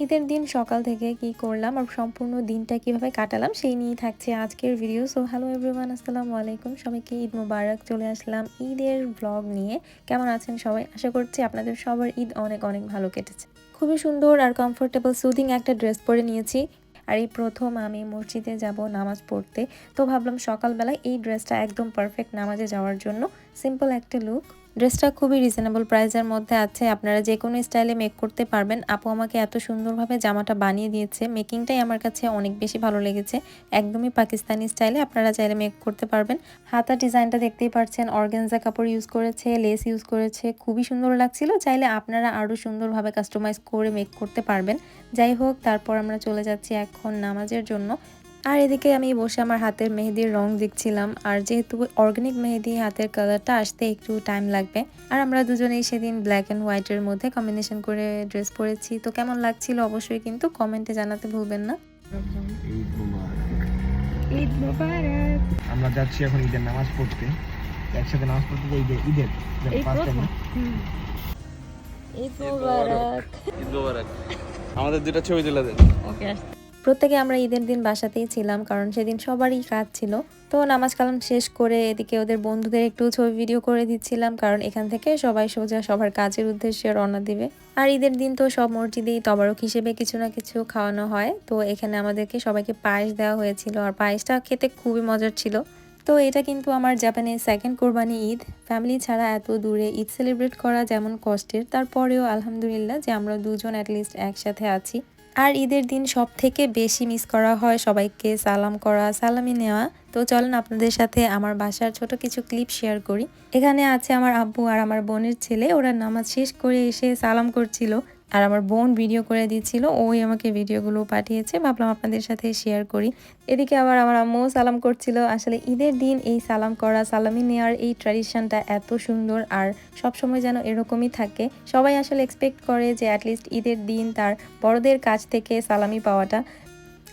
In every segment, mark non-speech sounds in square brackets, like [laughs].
ঈদের দিন সকাল থেকে কি করলাম আর সম্পূর্ণ দিনটা কীভাবে কাটালাম সেই নিয়ে থাকছে আজকের ভিডিও সো হ্যালো এভরিওয়ান আসসালামু আলাইকুম। সবাইকে ঈদ মুবারক চলে আসলাম ঈদের ব্লগ নিয়ে। কেমন আছেন সবাই? আশা করছি আপনাদের সবার ঈদ অনেক অনেক ভালো কেটেছে। খুবই সুন্দর আর কমফোর্টেবল সুদিং একটা ড্রেস পরে নিয়েছি। আর এই প্রথম আমি মসজিদে যাব নামাজ পড়তে। তো ভাবলাম সকালবেলায় এই ড্রেসটা একদম পারফেক্ট নামাজে যাওয়ার জন্য। সিম্পল একটা লুক ড্রেসটা খুবই রিজনেবল প্রাইসের মধ্যে আছে। আপনারা যে কোনো স্টাইলে মেক করতে পারবেন। আপু আমাকে এত সুন্দরভাবে জামাটা বানিয়ে দিয়েছে। মেকিংটাই আমার কাছে অনেক বেশি ভালো লেগেছে। একদমই পাকিস্তানি স্টাইলে আপনারা চাইলে মেক করতে পারবেন। হাতা ডিজাইনটা দেখতেই পাচ্ছেন। অর্গেনজা কাপড় ইউজ করেছে লেস ইউজ করেছে। খুবই সুন্দর লাগছিল। চাইলে আপনারা আরও সুন্দরভাবে কাস্টমাইজ করে মেক করতে পারবেন। যাই হোক, তারপর আমরা চলে যাচ্ছি এখন নামাজের জন্য। আর এদিকে আমি বসে আমার হাতের মেহেদির রং দেখছিলাম আর যেহেতু অর্গানিক মেহেদি হাতের কালারটা আসতে একটু টাইম লাগবে আর আমরা দুজনেই সেদিন ব্ল্যাক অ্যান্ড হোয়াইটের মধ্যে কম্বিনেশন করে ড্রেস পরেছি তো কেমন লাগছিল অবশ্যই কিন্তু কমেন্টে জানাতে ভুলবেন না। আমরা যাচ্ছি এখন ঈদের নামাজ পড়তে একসাথে নামাজ পড়তে যাই ঈদের ঈদের? ঈদ মোবারক। ঈদ মোবারক। আমাদের দুটো ছবি তুলে দেন। ওকে প্রত্যেকে আমরা ঈদের দিন বাসাতেই ছিলাম, কারণ সেদিন সবারই কাজ ছিল। তো নামাজ কালাম শেষ করে এদিকে ওদের বন্ধুদের একটু ছবি ভিডিও করে দিচ্ছিলাম, কারণ এখান থেকে সবাই সোজা সবার কাজের উদ্দেশ্যে রওনা দিবে। আর ঈদের দিন তো সব মসজিদেই তবারক হিসেবে কিছু না কিছু খাওয়ানো হয়। তো এখানে আমাদেরকে সবাইকে পায়েস দেওয়া হয়েছিল, আর পায়েসটা খেতে খুবই মজার ছিল। তো এটা কিন্তু আমার জাপানে সেকেন্ড কোরবানি ঈদ। ফ্যামিলি ছাড়া এত দূরে ঈদ সেলিব্রেট করা যেমন কষ্টের, তারপরেও আলহামদুলিল্লাহ যে আমরা দুজন অ্যাটলিস্ট একসাথে আছি। আর ঈদের দিন সব থেকে বেশি মিস করা হয় সবাইকে সালাম করা, সালামি নেওয়া। তো চলেন আপনাদের সাথে আমার বাসার ছোট কিছু ক্লিপ শেয়ার করি। এখানে আছে আমার আব্বু আর আমার বোনের ছেলে, ওরা নামাজ শেষ করে এসে সালাম করছিল। আর আমার বোন ভিডিও করে দিচ্ছিল ওই আমাকে ভিডিওগুলো পাঠিয়েছে, ভাবলাম আপনাদের সাথে শেয়ার করি। এদিকে আবার আমার আম্মু সালাম করছিল, আসলে ঈদের দিন এই সালাম করা, সালামি নেওয়ার এই ট্র্যাডিশনটা এত সুন্দর আর সব সময় যেন এরকমই থাকে। সবাই আসলে এক্সপেক্ট করে যে অ্যাটলিস্ট ঈদের দিন তার বড়দের কাছ থেকে সালামি পাওয়াটা।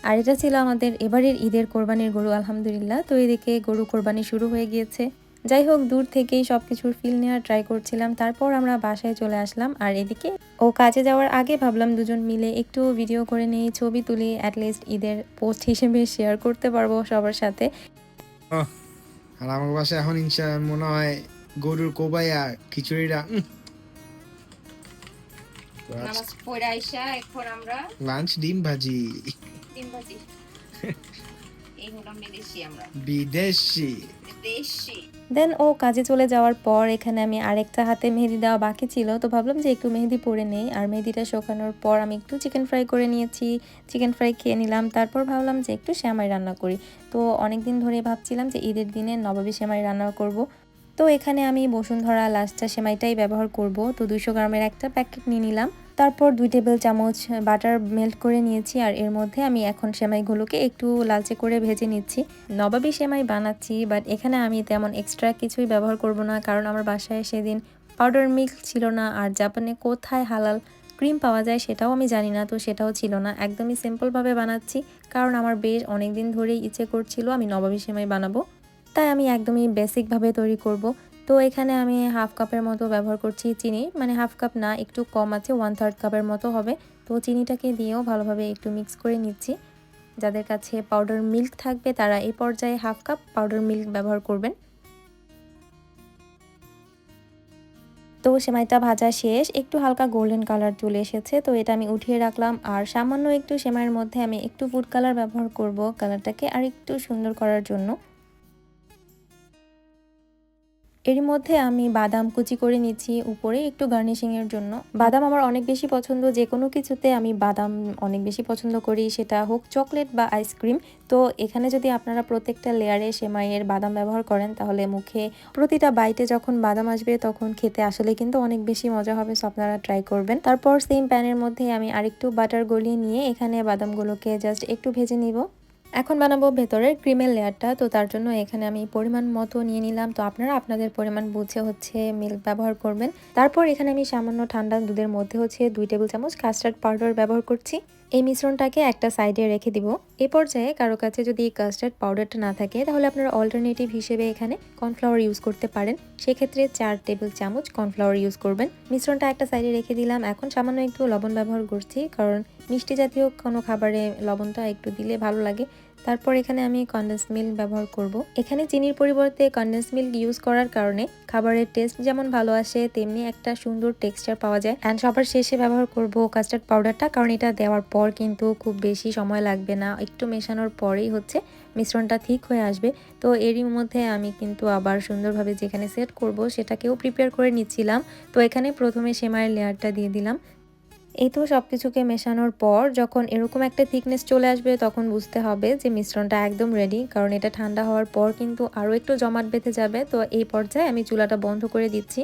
আর এটা ছিল আমাদের এবারের ঈদের কোরবানির গরু, আলহামদুলিল্লাহ। তো এদিকে গরু কোরবানি শুরু হয়ে গিয়েছে। যাই হোক দূর থেকেই সব কিছুর ফিল নেওয়ার ট্রাই করছিলাম। তারপর আমরা বাসায় চলে আসলাম আর এদিকে ও কাজে যাওয়ার আগে ভাবলাম দুজন মিলে একটু ভিডিও করে নিই ছবি তুলি অ্যাটলিস্ট ঈদের পোস্ট হিসেবে শেয়ার করতে পারব সবার সাথে। আর আমার বাসায় এখন ইনশা মনে হয় গরুর কোবাই আর খিচুড়িটা আমরা লাঞ্চ ডিম ভাজি। তিন বাজি [laughs] এই হলাম বিদেশি আমরা। বিদেশি। দেশি দেন ও কাজে চলে যাওয়ার পর এখানে আমি আরেকটা হাতে মেহেদি দেওয়া বাকি ছিল তো ভাবলাম যে একটু মেহেদি পরে নেই আর মেহেদিটা শুকানোর পর আমি একটু চিকেন ফ্রাই করে নিয়েছি চিকেন ফ্রাই খেয়ে নিলাম তারপর ভাবলাম যে একটু শ্যামাই রান্না করি। তো অনেক দিন ধরে ভাবছিলাম যে ঈদের দিনে নবাবী সেমাই রান্না করব। তো এখানে আমি বসুন্ধরা লাস্টা সেমাইটাই ব্যবহার করব তো দুশো গ্রামের একটা প্যাকেট নিয়ে নিলাম। তারপর দুই টেবিল চামচ বাটার মেল্ট করে নিয়েছি আর এর মধ্যে আমি এখন সেমাইগুলোকে একটু লালচে করে ভেজে নিচ্ছি। নবাবী সেমাই বানাচ্ছি বাট এখানে আমি তেমন এক্সট্রা কিছুই ব্যবহার করব না, কারণ আমার বাসায় সেদিন পাউডার মিল্ক ছিল না আর জাপানে কোথায় হালাল ক্রিম পাওয়া যায় সেটাও আমি জানি না, তো সেটাও ছিল না। একদমই সিম্পলভাবে বানাচ্ছি, কারণ আমার বেশ অনেক দিন ধরেই ইচ্ছে করছিল আমি নবাবী সেমাই বানাবো। তাই আমি একদমই বেসিকভাবে তৈরি করব। তো এখানে আমি হাফ কাপের মতো ব্যবহার করছি চিনি। মানে হাফ কাপ না, একটু কম আছে ওয়ান থার্ড কাপের মতো হবে। তো চিনিটাকে দিয়েও ভালোভাবে একটু মিক্স করে নিচ্ছি। যাদের কাছে পাউডার মিল্ক থাকবে, তারা এই পর্যায়ে হাফ কাপ পাউডার মিল্ক ব্যবহার করবেন। তো সেমাইটা ভাজা শেষ। একটু হালকা গোল্ডেন কালার চলে এসেছে, তো এটা আমি উঠিয়ে রাখলাম। আর সামান্য একটু সেমাইয়ের মধ্যে আমি একটু ফুড কালার ব্যবহার করব কালারটাকে আর একটু সুন্দর করার জন্য। এর মধ্যে আমি বাদাম কুচি করে নিচ্ছি উপরে একটু গার্নিশিং এর জন্য। বাদাম আমার অনেক বেশি পছন্দ যে কোনো কিছুতে আমি বাদাম অনেক বেশি পছন্দ করি, সেটা হোক চকলেট বা আইসক্রিম তো এখানে যদি আপনারা প্রত্যেকটা লেয়ারে সেমাইয়ের বাদাম ব্যবহার করেন, তাহলে মুখে প্রতিটা বাইটে যখন বাদাম আসবে, তখন খেতে আসলে কিন্তু অনেক বেশি মজা হবে সো আপনারা ট্রাই করবেন। তারপর সেম প্যানের মধ্যে আমি আরেকটু বাটার গলিয়ে নিয়ে এখানে বাদামগুলোকে জাস্ট একটু ভেজে নিব। এখন বানাবো ভেতরের ক্রিমের লেয়ারটা, তো তার জন্য এখানে আমি পরিমাণ মতো নিয়ে নিলাম। তো আপনারা আপনাদের পরিমাণ বুঝে হচ্ছে মিল্ক ব্যবহার করবেন। তারপর এখানে আমি সামান্য ঠান্ডা দুধের মধ্যে হচ্ছে দুই টেবিল চামচ কাস্টার্ড পাউডার ব্যবহার করছি। এই মিশ্রণটাকে একটা সাইডে রেখে দিব। এ পর্যায়ে কারও কাছে যদি কাস্টার্ড পাউডারটা না থাকে, তাহলে আপনারা অল্টারনেটিভ হিসেবে এখানে কর্নফ্লাওয়ার ইউজ করতে পারেন। সেক্ষেত্রে চার টেবিল চামচ কর্নফ্লাওয়ার ইউজ করবেন। মিশ্রণটা একটা সাইডে রেখে দিলাম। এখন সামান্য একটু লবণ ব্যবহার করছি, কারণ মিষ্টি জাতীয় কোনো খাবারে লবণটা একটু দিলে ভালো লাগে। তারপর এখানে আমি কন্ডেন্স মিল্ক ব্যবহার করব। এখানে চিনির পরিবর্তে কন্ডেন্স মিল্ক ইউজ করার কারণে খাবারের টেস্ট যেমন ভালো আসে, তেমনি একটা সুন্দর টেক্সচার পাওয়া যায়। অ্যান্ড সবার শেষে ব্যবহার করব কাস্টার্ড পাউডারটা কারণ এটা দেওয়ার পর কিন্তু খুব বেশি সময় লাগবে না। একটু মেশানোর পরেই হচ্ছে মিশ্রণটা ঠিক হয়ে আসবে। তো এরই মধ্যে আমি কিন্তু আবার সুন্দরভাবে যেখানে সেট করব, সেটাকেও প্রিপেয়ার করে নিচ্ছিলাম। তো এখানে প্রথমে সেমাইয়ের লেয়ারটা দিয়ে দিলাম। এই তো সব কিছুকে মেশানোর পর যখন এরকম একটা থিকনেস চলে আসবে, তখন বুঝতে হবে যে মিশ্রণটা একদম রেডি কারণ এটা ঠান্ডা হওয়ার পর কিন্তু আরও একটু জমাট বেঁধে যাবে। তো এই পর্যায়ে আমি চুলাটা বন্ধ করে দিচ্ছি।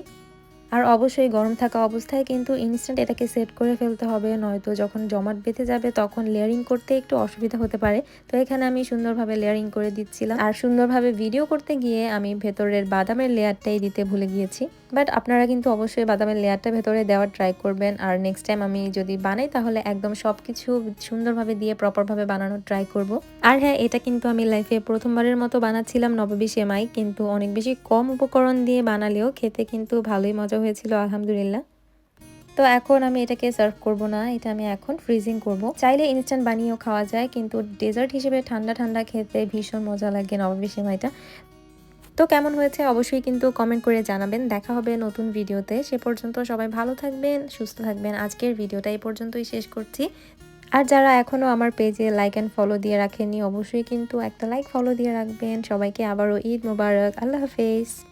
আর অবশ্যই গরম থাকা অবস্থায় কিন্তু ইনস্ট্যান্ট এটাকে সেট করে ফেলতে হবে, নয়তো যখন জমাট বেঁধে যাবে তখন লেয়ারিং করতে একটু অসুবিধা হতে পারে। তো এখানে আমি সুন্দরভাবে লেয়ারিং করে দিচ্ছিলাম। আর সুন্দরভাবে ভিডিও করতে গিয়ে আমি ভেতরের বাদামের লেয়ারটাই দিতে ভুলে গিয়েছি। বাট আপনারা কিন্তু অবশ্যই বাদামের লেয়ারটা ভেতরে দেওয়ার ট্রাই করবেন। আর নেক্সট টাইম আমি যদি বানাই, তাহলে একদম সব কিছু সুন্দরভাবে দিয়ে প্রপারভাবে বানানোর ট্রাই করব। আর হ্যাঁ এটা কিন্তু আমি লাইফে প্রথমবারের মতো বানাচ্ছিলাম নববী সেমাই কিন্তু অনেক বেশি কম উপকরণ দিয়ে বানালেও খেতে কিন্তু ভালোই মজা হয়েছিল, আলহামদুলিল্লাহ। তো এখন আমি এটাকে সার্ভ করব না, এটা আমি এখন ফ্রিজিং করব। চাইলে ইনস্ট্যান্ট বানিয়েও খাওয়া যায়, কিন্তু ডেজার্ট হিসেবে ঠান্ডা ঠান্ডা খেতে ভীষণ মজা লাগে নববী সেমাইটা তো কেমন হয়েছে অবশ্যই কিন্তু কমেন্ট করে জানাবেন। দেখা হবে নতুন ভিডিওতে। সে পর্যন্ত সবাই ভালো থাকবেন, সুস্থ থাকবেন। আজকের ভিডিওটা এই পর্যন্তই শেষ করছি। আর যারা এখনও আমার পেজে লাইক অ্যান্ড ফলো দিয়ে রাখেনি অবশ্যই কিন্তু একটা লাইক ফলো দিয়ে রাখবেন। সবাইকে আবারও ঈদ মোবারক। আল্লাহ হাফেজ।